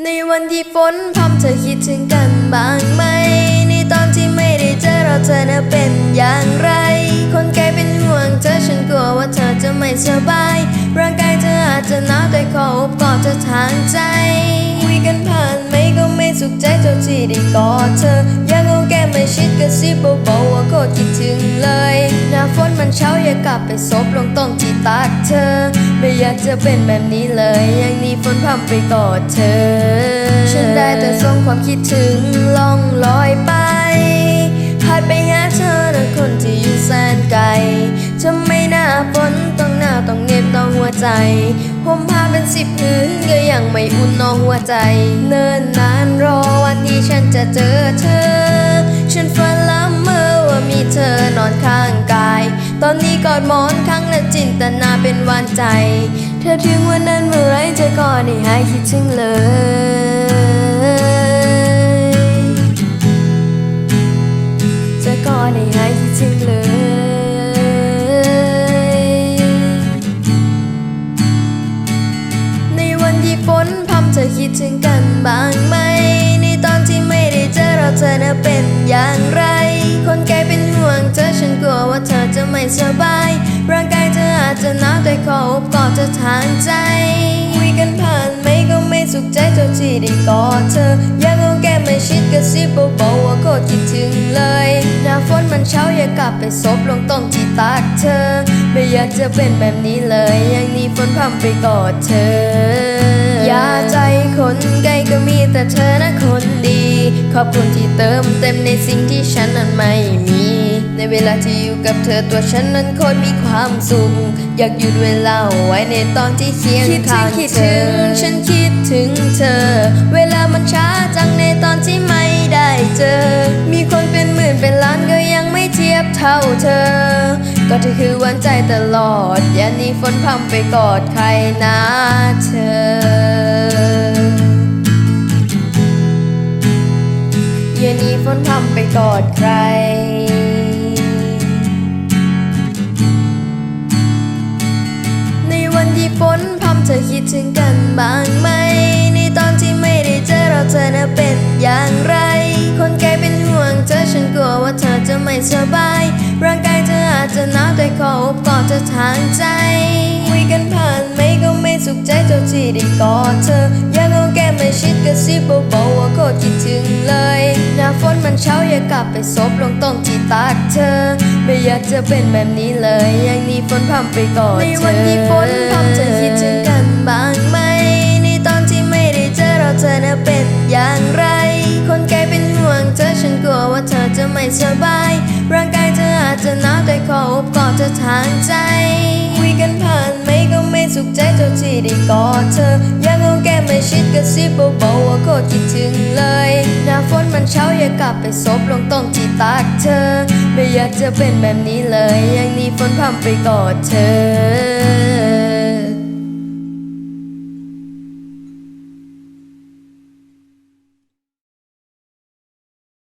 ในวันที่ฝนพรำเธอคิดถึงกันบ้างไหม ในตอนที่ไม่ได้เจอเราเธอน่ะเป็นอย่างไร คนไกลเป็นห่วงเธอฉันกลัวว่าเธอจะไม่สบาย ร่างกายเธออาจจะหนาวแต่ขออบกอดเธอทางใจ คุยกันผ่านไหมก็ไม่สุขใจเท่าที่ได้กอดเธอ ยังเอาแก้มมาชิดกระซิบเบาๆว่าโคตรคิดถึงเลย หน้าฝนมันเช้าอย่ากลับไปซบลงตรงที่ตักเธอ ไม่อยากจะเป็นแบบนี้เลยยังนี้ฝนพรำไปกอดเธอ ฉันได้แต่ส่งความคิดถึงล่องลอยไปพัดไปหาเธอนะคนที่อยู่แสนไกลทำไมหน้าฝนต้องหน้าต้องเน็บต้องหัวใจผมพาเป็นสิบพื้นก็ยังไม่อุ่นนองหัวใจ เนิ่นนานรอวันที่ฉันจะเจอเธอ ฉันฝันละเมอว่ามี เธอนอนข้างกาย ตอนนี้กอดหมอนข้างและจินตนาเป็นวานใจ เธอถึงวันนั้นเมื่อไรเธอก็ได้หายคิดถึงเลยเธอก็ได้หายคิดถึงเลยในวันที่ฝนพรำเธอคิดถึงกันบ้างไหม ในตอนที่ไม่ได้เจอเราเธอน่ะเป็นอย่างไร สบาย ร่างกายเธออาจจะหนาวแต่ขออบกอดเธอทางใจคุยกันผ่านไหมก็ไม่สุขใจเท่าที่ได้กอดเธอ ยังเอาแก้มมาชิดกระซิบเบาๆว่าโคตรคิดถึงเลยหน้าฝนมันเช้าอยากกลับไปซบลงตรงที่ตักเธอ ไม่อยากจะเป็นแบบนี้เลยยังนี้ฝนพรำไปกอดเธอ อย่าใจคนไกลก็มีแต่เธอนะคน ขอบคุณที่เติมเต็มในสิ่งที่ฉันนั้นไม่มี ในเวลาที่อยู่กับเธอตัวฉันนั้นโคตรมีความสุข อยากหยุดเวลาไว้ในตอนที่เคียงข้างเธอ ฉันคิดถึงเธอ เวลามันช้าจังในตอนที่ไม่ได้เจอ มีคนเป็นหมื่นเป็นล้านก็ยังไม่เทียบเท่าเธอ ก็เธอคือวันใจตลอด อย่านีฝนพรำไปกอดใครนะเธอ ดใคร ในวันที่ฝนพรำเธอคิดถึงกันบ้างไหม ในตอนที่ไม่ได้เจอเราเธอน่ะเป็นอย่างไร คนไกลเป็นห่วงเธอฉันกลัวว่าเธอจะไม่สบาย ร่างกายเธออาจจะหนาวแต่ขออบกอดเธอทางใจคุยกันผ่านไหมก็ไม่สุขใจเท่าที่ได้กอดเธอ ยังเอาแก้มมาชิดกระซิบเบาๆว่าโคตรคิด เช้าอย่ากลับไปซบลงตรงที่ตักเธอ ไม่อยากจะเป็นแบบนี้เลยยังนี้ฝนพรำไปกอดเธอในวันที่ฝนพรำเธอคิดถึงกันบ้างไหม ในตอนที่ไม่ได้เจอเราเธอน่ะเป็นอย่างไร คนไกลเป็นห่วงเธอฉันกลัวว่าเธอจะไม่สบาย ร่างกายเธออาจจะหนาวแต่ขออบกอดเธอทางใจคุยกันผ่านไหมก็ไม่สุขใจเท่าที่ได้กอดเธอยังเอาแก้มมาชิดกระซิบเบาๆว่าโคตรคิดถึงเลย มันเช้าอย่ากลับไปซบลงตรงที่ตักเธอ ไม่อยากจะเป็นแบบนี้เลยยังนี้ฝนพัมไปกอดเธอ